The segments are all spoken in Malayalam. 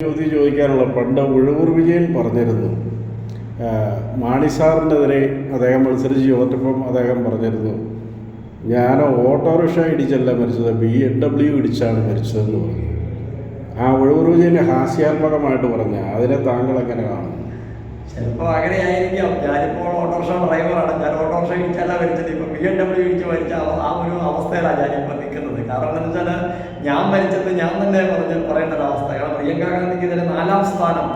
ചോദ്യം ചോദിക്കാനുള്ള പണ്ട് ഉഴവൂർ വിജയൻ പറഞ്ഞിരുന്നു. മാണിസാറിനെതിരെ മാണി സാറിനെതിരെ അദ്ദേഹം മത്സരിച്ച് ചോദിച്ചപ്പം അദ്ദേഹം പറഞ്ഞിരുന്നു ഞാൻ ഓട്ടോറിക്ഷ ഇടിച്ചല്ല മരിച്ചത് ബി എം ഡബ്ല്യു ഇടിച്ചാണ് മരിച്ചതെന്ന് പറഞ്ഞു. ആ ഉഴവൂർ വിജയനെ ഹാസ്യാത്മകമായിട്ട് പറഞ്ഞ അതിനെ താങ്കൾ എങ്ങനെ കാണുന്നു? ചിലപ്പോൾ അങ്ങനെയായിരിക്കാം. ഞാനിപ്പോൾ ഓട്ടോറിക്ഷ ഡ്രൈവറാണ്. ഞാൻ ഓട്ടോറിക്ഷ ഇടിച്ചല്ല മരിച്ചത്. ഇപ്പം ബി എം ഡബ്ല്യു ഇടിച്ച് മരിച്ച ആ- ഒരു അവസ്ഥയിലാണ് ഞാനിപ്പോൾ നിൽക്കുന്നത്. കാരണം എന്താ വെച്ചാൽ ഞാൻ മരിച്ചത് ഞാൻ തന്നെ പറഞ്ഞ് പറയേണ്ട ഒരു അവസ്ഥ. പ്രിയങ്ക ഗാന്ധിക്ക് ഇതിന് നാലാം സ്ഥാനം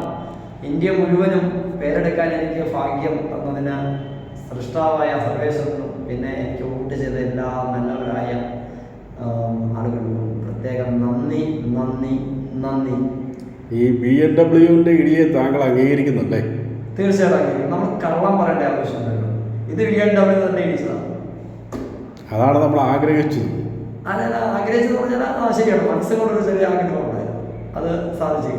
ഇന്ത്യ മുഴുവനും പേരെടുക്കാൻ എനിക്ക് ഭാഗ്യം തന്നതിന് സൃഷ്ടാവായ സർവേശ്വരനും പിന്നെ എനിക്ക് വോട്ട് ചെയ്ത എല്ലാ നല്ലവരായ ആളുകൾക്കും പ്രത്യേകം നന്ദി നന്ദി നന്ദി. ഈ ബി എം ഡബ്ല്യുവിന്റെ ഇടിയെ താങ്കൾ അംഗീകരിക്കുന്നുണ്ടേ തീർച്ചയായിട്ടും. നമ്മൾ കള്ളം പറയേണ്ട ആവശ്യമുണ്ടല്ലോ ഇത് ബി എൻ ഡബ്ല്യു തന്നെ ഇടിച്ചതാണ് അതാണ് നമ്മൾ ആഗ്രഹിച്ചത്. അല്ല ആഗ്രഹിച്ചത് പറഞ്ഞാൽ ശരിയാണ്. മനസ്സുകൊണ്ടൊരു ചെറിയ ആഗ്രഹമുണ്ടായിരുന്നു അത് സാധിച്ചു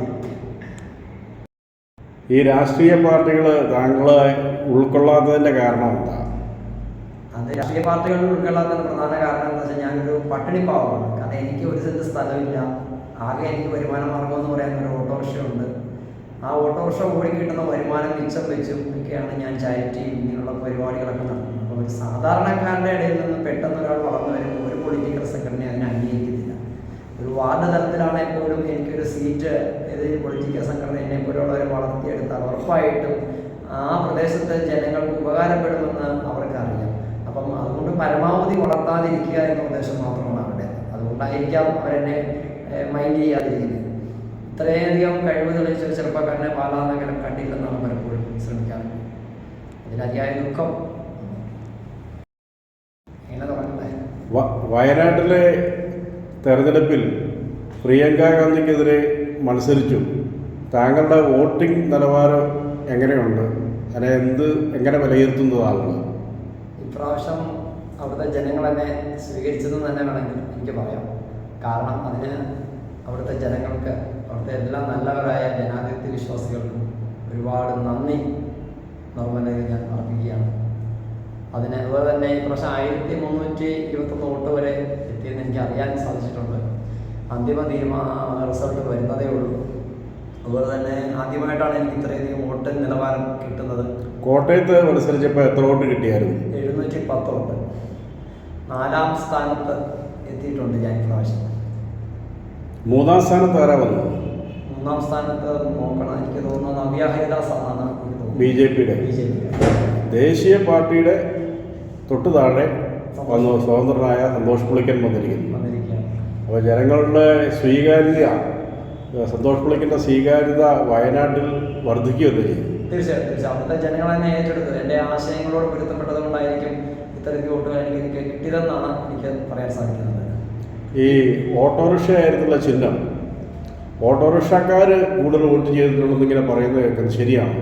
ഈ രാഷ്ട്രീയ പാർട്ടികൾ താങ്കളെ ഉൾക്കൊള്ളാത്തതിന്റെ കാരണം എന്താ? അത് രാഷ്ട്രീയ പാർട്ടികൾ ഉൾക്കൊള്ളാത്തതിന് പ്രധാന കാരണം എന്താ വെച്ചാൽ ഞാനൊരു പട്ടിണി പാവമാണ്. കാരണം എനിക്ക് ഒരു സെന്റ് സ്ഥലമില്ല. ആകെ എനിക്ക് വരുമാന മാർഗം എന്ന് പറയുന്ന ഒരു ഓട്ടോറിക്ഷ ഉണ്ട് ആ ഓട്ടോറിക്ഷ ഓടി കിട്ടുന്ന വരുമാനം മിച്ചം വെച്ചും ഒക്കെയാണ് ഞാൻ ചാരിറ്റി ഇങ്ങനെയുള്ള പരിപാടികളൊക്കെ നടത്തുന്നത്. അപ്പോൾ ഒരു സാധാരണക്കാരുടെ ഇടയിൽ നിന്ന് പെട്ടെന്ന് ഒരാൾ വളർന്നു വരുമ്പോൾ ഒരു പൊളിറ്റിക്കൽ സെക്രട്ടറി അതിനെ അംഗീകരിക്കുന്നു വാർഡ് തലത്തിലാണ് എപ്പോഴും എനിക്കൊരു സീറ്റ് ഏത് പൊളിറ്റിക്കൽ സംഘടന എന്നെ പോലുള്ളവരെ വളർത്തിയെടുത്താൽ ഉറപ്പായിട്ടും ആ പ്രദേശത്തെ ജനങ്ങൾക്ക് ഉപകാരപ്പെടുമെന്ന് അവർക്കറിയാം. അപ്പം അതുകൊണ്ട് പരമാവധി വളർത്താതിരിക്കുക എന്ന ഉദ്ദേശം മാത്രമാണ് അവിടെ അതുകൊണ്ടായിരിക്കാം അവരെന്നെ മൈൻഡ് ചെയ്യാതിരിക്കുന്നത്. ഇത്രയധികം കഴിവ് തെളിയിച്ച ചെറുപ്പക്കാരനെ പാലാനഗരം കണ്ടില്ലെന്നാണ് പലപ്പോഴും ശ്രമിക്കാറുള്ളത് അതിലതിയായ ദുഃഖം. വയനാട്ടിലെ തെരഞ്ഞെടുപ്പിൽ പ്രിയങ്ക ഗാന്ധിക്കെതിരെ മത്സരിച്ചു. താങ്കളുടെ വോട്ടിംഗ് നിലവാരം എങ്ങനെയുണ്ട്? അതിനെ എന്ത് എങ്ങനെ വിലയിരുത്തുന്നതാണ്? ഇപ്രാവശ്യം അവിടുത്തെ ജനങ്ങൾ എന്നെ സ്വീകരിച്ചതെന്ന് തന്നെ വേണമെങ്കിൽ എനിക്ക് പറയാം. കാരണം അതിന് അവിടുത്തെ ജനങ്ങൾക്ക് അവിടുത്തെ എല്ലാ നല്ലവരായ ജനാധിപത്യ വിശ്വാസികൾക്കും ഒരുപാട് നന്ദി. നിർമ്മലയിൽ ഞാൻ അർപ്പിക്കുകയാണ്. അതിന് അതുപോലെ തന്നെ ഇപ്രാവശ്യം ആയിരത്തി മുന്നൂറ്റി ഇരുപത്തൊന്ന് വോട്ട് വരെ എത്തിയെന്ന് എനിക്ക് അറിയാൻ സാധിച്ചിട്ടുണ്ട്. അന്തിമ തീരുമാന റിസൾട്ട് വരുന്നതേ ഉള്ളൂ. അതുപോലെ തന്നെ ആദ്യമായിട്ടാണ് എനിക്ക് ഇത്രയധികം വോട്ട് നിലവാരം കിട്ടുന്നത്. കോട്ടയത്ത് മത്സരിച്ചപ്പോൾ എത്ര വോട്ട് കിട്ടിയായിരുന്നു? എഴുന്നൂറ്റി പത്ത് വോട്ട്. നാലാം സ്ഥാനത്ത് എത്തിയിട്ടുണ്ട് ഞാൻ പ്രാവശ്യം മൂന്നാം സ്ഥാനത്ത് ആരാ വന്നത്? മൂന്നാം സ്ഥാനത്ത് നോക്കണം. എനിക്ക് തോന്നുന്നത് നവ്യ ഹരിദാസ് എന്നാണ് ബി ജെ പിയുടെ ബി ജെ പി. ദേശീയ പാർട്ടിയുടെ തൊട്ടു താഴെ വന്നു. സ്വതന്ത്രനായ സന്തോഷ് പുളിക്കൻ വന്നിരിക്കുന്നു. അപ്പോൾ ജനങ്ങളുടെ സ്വീകാര്യത സന്തോഷ് പുളിക്കന്റെ സ്വീകാര്യത വയനാട്ടിൽ വർദ്ധിക്കുകയല്ലേ ചെയ്യും. തീർച്ചയായിട്ടും തീർച്ചയായും. അവിടുത്തെ ജനങ്ങൾ എന്നെ ഏറ്റെടുത്തു എന്റെ ആശയങ്ങളോട് പൊരുത്തപ്പെട്ടത് കൊണ്ടായിരിക്കും ഇത്തരത്തിൽ വോട്ടുകൾ എനിക്ക് കിട്ടിയതെന്നാണ് എനിക്ക് പറയാൻ സാധിക്കുന്നത്. ഈ ഓട്ടോറിക്ഷ ആയിരുന്നുള്ള ചിഹ്നം. ഓട്ടോറിക്ഷക്കാർ കൂടുതൽ വോട്ട് ചെയ്തിട്ടുണ്ടെന്ന് ഇങ്ങനെ പറയുന്നത് കേൾക്കുന്നത് ശരിയാണ്.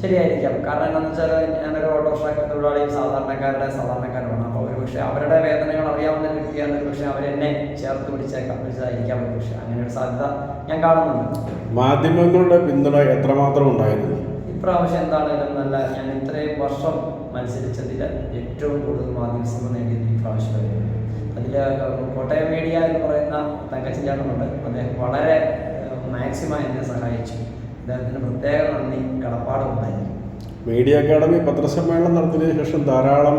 ശരിയായിരിക്കാം. കാരണം എന്താണെന്ന് വെച്ചാൽ ഞാനൊരു ഓട്ടോറിക്ഷ തൊഴിലാളിയും സാധാരണക്കാരുടെ സാധാരണക്കാരുമാണ്. അപ്പോൾ ഒരു പക്ഷേ അവരുടെ വേദനകൾ അറിയാവുന്ന വ്യക്തിയാണ് ഒരു പക്ഷേ അവരെന്നെ ചേർത്ത് പിടിച്ചേക്കാം പിടിച്ചതായിരിക്കാം ഒരു പക്ഷേ. അങ്ങനെ ഒരു സാധ്യത ഞാൻ കാണുന്നുണ്ട്. മാധ്യമങ്ങളുടെ പിന്തുണ എത്രമാത്രം ഉണ്ടായിരുന്നു? ഇപ്രാവശ്യം എന്താണെങ്കിലും നല്ല ഞാൻ ഇത്രയും വർഷം മത്സരിച്ചതിൽ ഏറ്റവും കൂടുതൽ മാധ്യമസഭ നേടിയത് ഇപ്രാവശ്യമായിരുന്നു അതിൽ കോട്ടയം മീഡിയ എന്ന് പറയുന്ന തങ്കച്ചൻ ചേട്ടനുണ്ട്. അദ്ദേഹം വളരെ മാക്സിമം എന്നെ സഹായിച്ചു. അദ്ദേഹത്തിന് പ്രത്യേക നന്ദി കടപ്പാടുണ്ടായിരുന്നു മീഡിയ അക്കാദമി പത്രസമ്മേളനം നടത്തിയതിനു ശേഷം ധാരാളം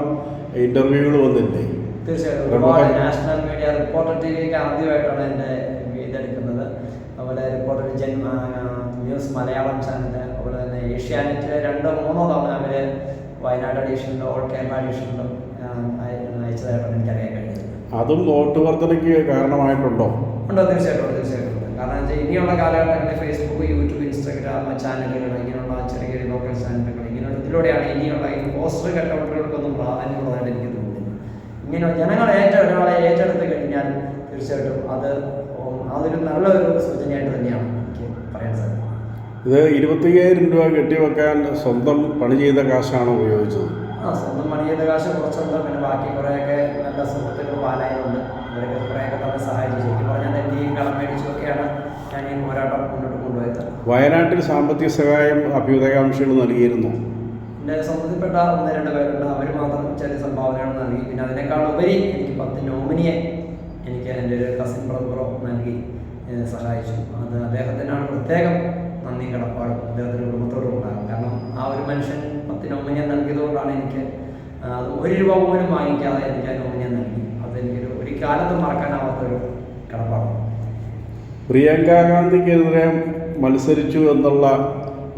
ഇന്റർവ്യൂകൾ വന്നില്ലേ? തീർച്ചയായിട്ടും. ഒരുപാട് നാഷണൽ മീഡിയ റിപ്പോർട്ടർ ടി വിക്ക് ആദ്യമായിട്ടാണ് എന്റെ ഇതെടുക്കുന്നത്. അതുപോലെ റിപ്പോർട്ടർ ജന്മ ന്യൂസ് മലയാളം ചാനൽ അതുപോലെ തന്നെ ഏഷ്യാനെറ്റ് രണ്ടോ മൂന്നോ തവണ അവർ വയനാട് എഡീഷനിലും ഓൾ കേരള എഡീഷനിലും അയച്ചതായിട്ടാണ് എനിക്കറിയാൻ കഴിഞ്ഞത്. അതും നോട്ട് വർധനയ്ക്ക് കാരണമായിട്ടുണ്ടോ? ഉണ്ടോ? തീർച്ചയായിട്ടും തീർച്ചയായിട്ടും കാരണം ഇനിയുള്ള കാലഘട്ടങ്ങളിൽ ഫേസ്ബുക്ക് യൂട്യൂബ് ഇൻസ്റ്റാഗ്രാം ചാനലുകൾ ഇങ്ങനെയുള്ള ചെറിയ ചെറിയ ലോക്കൽ ചാനലുകൾ ഇങ്ങനെയുള്ള ഇതിലൂടെയാണ് ഇനിയുള്ള ഈ പോസ്റ്റർ കട്ടൗട്ടുകൾക്കൊന്നും പ്രാധാന്യമുള്ളതായിട്ട് എനിക്ക് തോന്നുന്നു ഇങ്ങനെ ജനങ്ങൾ ഏറ്റ ഒരാളെ ഏറ്റെടുത്ത് കഴിഞ്ഞാൽ തീർച്ചയായിട്ടും അത് അതൊരു നല്ലൊരു സൂചനയായിട്ട് തന്നെയാണ് എനിക്ക് പറയാൻ സാധിക്കുന്നത്. ഇത് ഇരുപത്തയ്യായിരം രൂപ കെട്ടിവെക്കാൻ സ്വന്തം പണി ചെയ്ത കാശാണ് ഉപയോഗിച്ചത്? ആ സ്വന്തം ചെയ്ത കാശ് കുറച്ചുണ്ട്? പിന്നെ ബാക്കി കുറേയൊക്കെ നല്ല സുഹൃത്തുക്കൾ പാലായതുണ്ട് ഇവരൊക്കെ കുറേയൊക്കെ തന്നെ സഹായിച്ചു. ശരിക്കും പറഞ്ഞാൽ എന്റെ ഈ കടം മേടിച്ചൊക്കെയാണ് ഞാൻ ഈ പോരാട്ടം മുന്നോട്ട് കൊണ്ടുപോയത്. വയനാട്ടിൽ സാമ്പത്തിക സഹായം അഭ്യുദയകാംക്ഷികൾ നൽകിയിരുന്നു. എന്റെ സ്വന്തത്തിൽപ്പെട്ട ഒന്ന് രണ്ട് പേരുണ്ട്. അവർ മാത്രം ചെറിയ സംഭാവനകൾ നൽകി. പിന്നെ അതിനേക്കാൾ ഉപരി എനിക്ക് പത്ത് നോമിനിയെ എനിക്ക് എന്റെ ഒരു കസിൻ ബ്രദറോ നൽകി സഹായിച്ചു. അത് അദ്ദേഹത്തിനാണ് പ്രത്യേകം നന്ദി കടപ്പാടും അദ്ദേഹത്തിന്റെ കുടുംബത്തോടും ഉണ്ടാകും. കാരണം ആ ഒരു മനുഷ്യൻ പത്ത് ഞാൻ നൽകിയതുകൊണ്ടാണ് എനിക്ക് അത് ഒരു രൂപ പോലും വാങ്ങിക്കാതെ എനിക്ക് ഒന്ന് ഞാൻ നൽകി. അതെനിക്കൊരു ഒരു കാലത്തും മറക്കാനാവാത്തൊരു കടപ്പാടാണ് പ്രിയങ്ക ഗാന്ധിക്കെതിരെ മത്സരിച്ചു എന്നുള്ള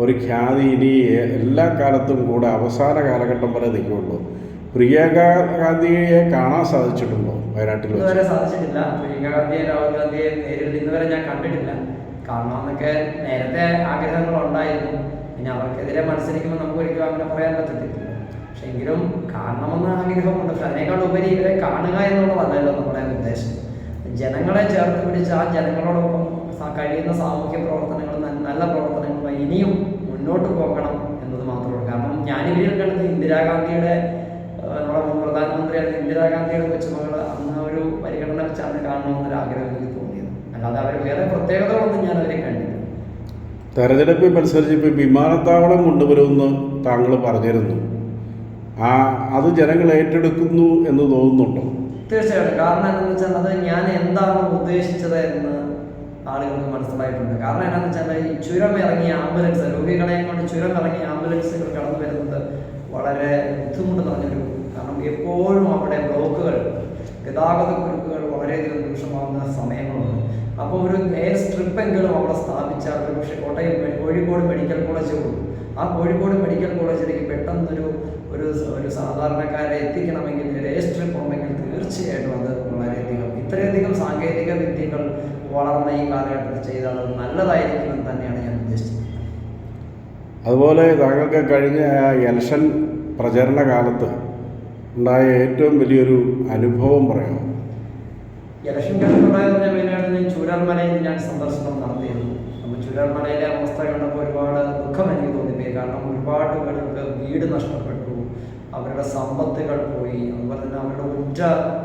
ഒരു ഖ്യാതി ഇനി എല്ലാ കാലത്തും കൂടെ അവസാന കാലഘട്ടം വരെ നിൽക്കുള്ളൂ പ്രിയങ്ക ഗാന്ധിയെ കാണാൻ സാധിച്ചിട്ടുണ്ടോ വയനാട്ടിൽ ഇതുവരെ സാധിച്ചിട്ടില്ല. പ്രിയങ്ക ഗാന്ധിയെ രാഹുൽ ഗാന്ധിയെ നേരിൽ ഇന്നുവരെ ഞാൻ കണ്ടിട്ടില്ല. കാണണമെന്നൊക്കെ നേരത്തെ ആഗ്രഹങ്ങൾ ഉണ്ടായിരുന്നു പിന്നെ അവർക്കെതിരെ മത്സരിക്കുമ്പോൾ നമുക്ക് ഒരിക്കലും അങ്ങനെ പറയാൻ പറ്റത്തില്ല. പക്ഷെ എങ്കിലും കാണണമെന്ന ആഗ്രഹമുണ്ട്. പക്ഷെ അതിനേക്കാൾ ഉപരി ഇവരെ കാണുക എന്നുള്ളതല്ലല്ലോ നമ്മുടെ ഉദ്ദേശം. ജനങ്ങളെ ചേർത്ത് പിടിച്ച് ആ ജനങ്ങളോടൊപ്പം കഴിയുന്ന സാമൂഹ്യ പ്രവർത്തനങ്ങൾ നല്ല പ്രവർത്തനങ്ങൾ ഇനിയും മുന്നോട്ട് പോകണം എന്നത് മാത്രമേ കാരണം ഞാനിവരിൽ കണ്ടത് ഇന്ദിരാഗാന്ധിയുടെ നമ്മുടെ മുൻ പ്രധാനമന്ത്രിയായിരുന്ന ഇന്ദിരാഗാന്ധിയുടെ കൊച്ചുമകൾ അന്ന് ഒരു പരിഗണന വെച്ചാണ് കാണണമെന്നൊരു ആഗ്രഹം അല്ലാതെ അവർ വേറെ പ്രത്യേകതകളൊന്നും ഞാൻ അവരെ കണ്ടില്ല തെരഞ്ഞെടുപ്പിൽ മത്സരിച്ചപ്പോൾ വിമാനത്താവളം കൊണ്ടുവരുമെന്ന് താങ്കൾ പറഞ്ഞിരുന്നു. ആ അത് ജനങ്ങൾ ഏറ്റെടുക്കുന്നു എന്ന് തോന്നുന്നുണ്ടോ? തീർച്ചയായിട്ടും. കാരണം എന്താണെന്ന് വെച്ചാൽ അത് ഞാൻ എന്താണ് ഉദ്ദേശിച്ചത് എന്ന് ആളുകൾക്ക് മനസ്സിലായിട്ടുണ്ട്. കാരണം എന്താണെന്ന് വെച്ചാൽ ഈ ചുരം ഇറങ്ങിയ ആംബുലൻസ് രോഗികളെയും കൊണ്ട് ചുരം ഇറങ്ങിയ ആംബുലൻസുകൾ കടന്നു വരുന്നത് വളരെ ബുദ്ധിമുട്ട് നിറഞ്ഞൊരു കാരണം എപ്പോഴും അവിടെ ബ്ലോക്കുകൾ ഗതാഗത കുരുക്കുകൾ വളരെയധികം രൂക്ഷമാകുന്ന സമയങ്ങളുണ്ട് അപ്പോൾ ഒരു എയർ സ്ട്രിപ്പെങ്കിലും അവിടെ സ്ഥാപിച്ചാൽ ഒരു പക്ഷേ കോട്ടയം കോഴിക്കോട് മെഡിക്കൽ കോളേജ് കൊടുക്കും ആ കോഴിക്കോട് മെഡിക്കൽ കോളേജിലേക്ക് പെട്ടെന്നൊരു ഒരു ഒരു സാധാരണക്കാരെ എത്തിക്കണമെങ്കിൽ ഒരു എയർ സ്ട്രിപ്പ് ഉണ്ടെങ്കിൽ തീർച്ചയായിട്ടും അത് വളരെയധികം ഇത്രയധികം സാങ്കേതിക വിദ്യകൾ വളർന്ന ഈ കാലഘട്ടത്തിൽ ചെയ്താൽ അത് നല്ലതായിരിക്കുമെന്ന് തന്നെയാണ് ഞാൻ ഉദ്ദേശിച്ചത് അതുപോലെ താങ്കൾക്ക് കഴിഞ്ഞ ഇലക്ഷൻ പ്രചരണ കാലത്ത് ഉണ്ടായ ഏറ്റവും വലിയൊരു അനുഭവം പറയാമോ ഇലക്ഷൻ കഴിഞ്ഞുണ്ടായെന്ന് പറഞ്ഞാൽ മെയിനായിട്ട് ഞാൻ ചൂരൽമലയിൽ ഞാൻ സന്ദർശനം നടത്തിയിരുന്നു. അപ്പോൾ ചൂരൽമലയിലെ അവസ്ഥ കണ്ടപ്പോൾ ഒരുപാട് ദുഃഖം എനിക്ക് തോന്നിപ്പോയി. കാരണം ഒരുപാട് പേർക്ക് വീട് നഷ്ടപ്പെട്ടു. അവരുടെ സമ്പത്തുകൾ പോയി. അതുപോലെ തന്നെ അവരുടെ ഉറ്റ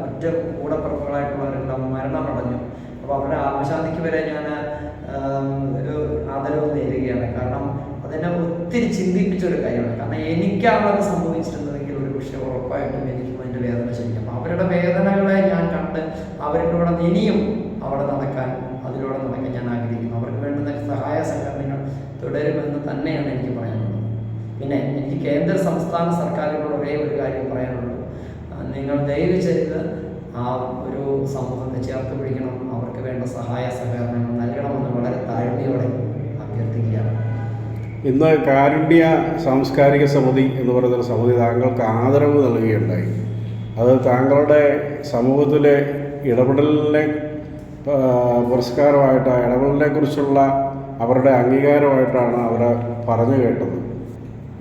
ഉറ്റ കൂടപ്പുറപ്പുകളായിട്ടുള്ളവരെല്ലാം മരണമടഞ്ഞു അപ്പോൾ അവരുടെ ആത്മശാന്തിക്ക് വരെ ഞാൻ ഒരു ആദരവ് നേരുകയാണ് കാരണം അതെന്നെ ഒത്തിരി ചിന്തിപ്പിച്ച ഒരു കാര്യമാണ്. കാരണം എനിക്കാണത് അത് സംഭവിച്ചിരുന്നതെങ്കിൽ ഒരു പക്ഷേ ഉറപ്പായിട്ടും എനിക്കും അതിന്റെ വേദന ശരിക്കും അപ്പോൾ അവരുടെ വേദനകളെ ഞാൻ കണ്ട് അവരുടെ ഇനിയും അവിടെ നടക്കാൻ അതിലൂടെ നടക്കാൻ ഞാൻ ആഗ്രഹിക്കുന്നു. അവർക്ക് വേണ്ടുന്ന സഹായ സഹകരണങ്ങൾ തുടരുമെന്ന് തന്നെയാണ് എനിക്ക് പറയാനുള്ളത്. പിന്നെ എനിക്ക് കേന്ദ്ര സംസ്ഥാന സർക്കാരുകളോട് ഒരേ ഒരു കാര്യം പറയാനുള്ളൂ. നിങ്ങൾ ദയവ് ചെയ്ത് ആ ഒരു സമൂഹത്തെ ചേർത്ത് പിടിക്കണം. അവർക്ക് വേണ്ട സഹായ സഹകരണങ്ങൾ നൽകണമെന്ന് വളരെ താഴ്മയോടെ അഭ്യർത്ഥിക്കുകയാണ്. ഇന്ന് കാരുണ്യ സാംസ്കാരിക സമിതി എന്ന് പറയുന്ന സമിതി താങ്കൾക്ക് ആദരവ് നൽകുകയുണ്ടായി. അത് താങ്കളുടെ സമൂഹത്തിലെ ഇടപെടലിനെ പുരസ്കാരമായിട്ട് ഇടപെടലിനെ കുറിച്ചുള്ള അവരുടെ അംഗീകാരമായിട്ടാണ് അവരെ പറഞ്ഞു കേട്ടത്.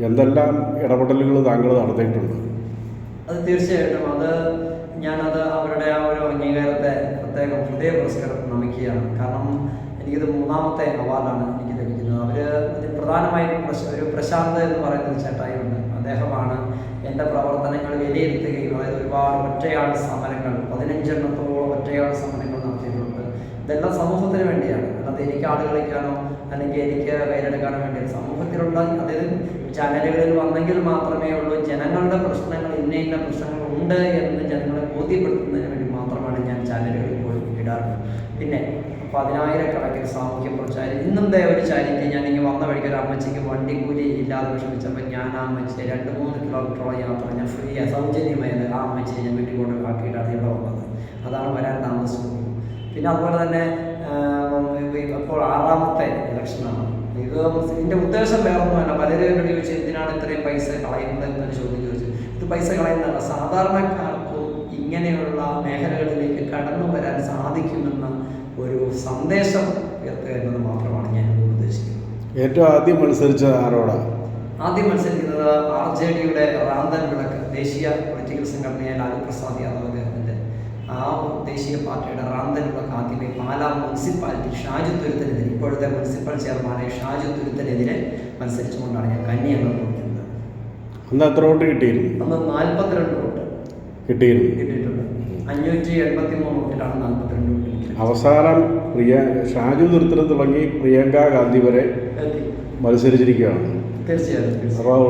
എന്തെല്ലാം ഇടപെടലുകൾ താങ്കൾ നടത്തിയിട്ടുണ്ട്? അത് തീർച്ചയായിട്ടും. അത് ഞാനത് അവരുടെ ആ ഒരു അംഗീകാരത്തെ പ്രത്യേകം ഹൃദയ പുരസ്കാരം നമിക്കുകയാണ്. കാരണം എനിക്കിത് മൂന്നാമത്തെ അവാർഡാണ് എനിക്ക് ലഭിക്കുന്നത്. അവർ പ്രധാനമായും ഒരു പ്രശാന്ത് എന്ന് പറയുന്ന ചേട്ടായുണ്ട് അദ്ദേഹമാണ് എന്റെ പ്രവർത്തനങ്ങൾ വിലയിരുത്തുകയും അതായത് ഒരുപാട് ഒറ്റയാൾ സമരങ്ങൾ പതിനഞ്ചെണ്ണത്തോളം ഒറ്റയാൾ സമരങ്ങൾ നടത്തിയിട്ടുണ്ട് ഇതെല്ലാം സമൂഹത്തിന് വേണ്ടിയാണ്. അല്ലാതെ എനിക്ക് ആൾ കളിക്കാനോ അല്ലെങ്കിൽ എനിക്ക് വേരെടുക്കാനോ വേണ്ടി സമൂഹത്തിലുള്ള അതായത് ചാനലുകളിൽ വന്നെങ്കിൽ മാത്രമേ ഉള്ളൂ. ജനങ്ങളുടെ പ്രശ്നങ്ങൾ ഇന്ന ഇന്ന പ്രശ്നങ്ങൾ ഉണ്ട് എന്ന് ജനങ്ങളെ ബോധ്യപ്പെടുത്തുന്നതിന് വേണ്ടി മാത്രമാണ് ഞാൻ ചാനലുകളിൽ പോയി ഇടാറുള്ളത്. പിന്നെ പതിനായിരക്കണക്കിന് സാമൂഹ്യ പ്രചാരം. ഇന്നും ഒരു ചാരിറ്റി. ഞാൻ ഇങ്ങനെ വന്ന വഴിക്ക് ഒരു വണ്ടി കൂലി ഇല്ലാതെ വിഷമിച്ചപ്പോൾ ഞാൻ ആ അമ്മച്ചിയെ രണ്ട് മൂന്ന് കിലോമീറ്ററോളം യാത്ര ഞാൻ ഫ്രീ സൗജന്യമായത് ആ അമ്മച്ചിയെ ഞാൻ വീട്ടിൽ കൊണ്ട് ആക്കിയിട്ടാണ് ഇവിടെ വന്നത്. താമസിച്ചത് പിന്നെ അതുപോലെ തന്നെ ഇപ്പോൾ അപ്പോൾ ആറാമത്തെ ഇലക്ഷനാണ്. ഇത് ഇതിന്റെ ഉദ്ദേശം വേറൊന്നുമല്ല. പലരും എന്നോട് ചോദിച്ചു എന്തിനാണ് ഇത്രയും പൈസ കളയുന്നത് എന്ന് ചോദ്യം ചോദിച്ചു. ഇത് പൈസ കളയുന്നതല്ല. സാധാരണക്കാർക്ക് ഇങ്ങനെയുള്ള മേഖലകളിലേക്ക് കടന്നു വരാൻ സാധിക്കുമെന്ന ഒരു സന്ദേശം ഉയർത്തുക എന്നത് മാത്രമാണ് ഞാൻ ഉദ്ദേശിക്കുന്നത്. ഏറ്റവും ആദ്യം മത്സരിച്ചത് ആരോടാണ് ആദ്യം മത്സരിക്കുന്നത് ആർ ജെ ഡിയുടെ റാന്തൻ വിളക്ക് ദേശീയ പൊളിറ്റിക്കൽ സംഘടനയായ ലാലു പ്രസാദ് യാദവ് ആ ദേശീയ പാർട്ടിയുടെ റാന്തൻ വിളക്ക് ആദ്യമേ പാലാ മുനിസിപ്പാലിറ്റി ഷാജു തുരുത്തനെതിരെ ഇപ്പോഴത്തെ മുനിസിപ്പൽ ചെയർമാനായ ഷാജു തുരുത്തനെതിരെ മത്സരിച്ചുകൊണ്ടാണ് ഞാൻ കന്യാകുമാരി കൊടുക്കുന്നത് അന്ന് എത്ര വോട്ട് കിട്ടിയിരുന്നു? അന്ന് നാൽപ്പത്തിരണ്ട് വോട്ട് കിട്ടിയിരുന്നു. കിട്ടിയിട്ടുണ്ട്. അഞ്ഞൂറ്റി എൺപത്തി മൂന്ന് വോട്ടിലാണ് നാൽപ്പത്തിരണ്ട് വോട്ട് അവസാനം പ്രിയ ഷാജു നിർത്തനം തുടങ്ങി പ്രിയങ്ക ഗാന്ധി വരെ. മത്സരിച്ചിരിക്കുകയാണ്. തീർച്ചയായിട്ടും തീർച്ചയായും. അപ്പോൾ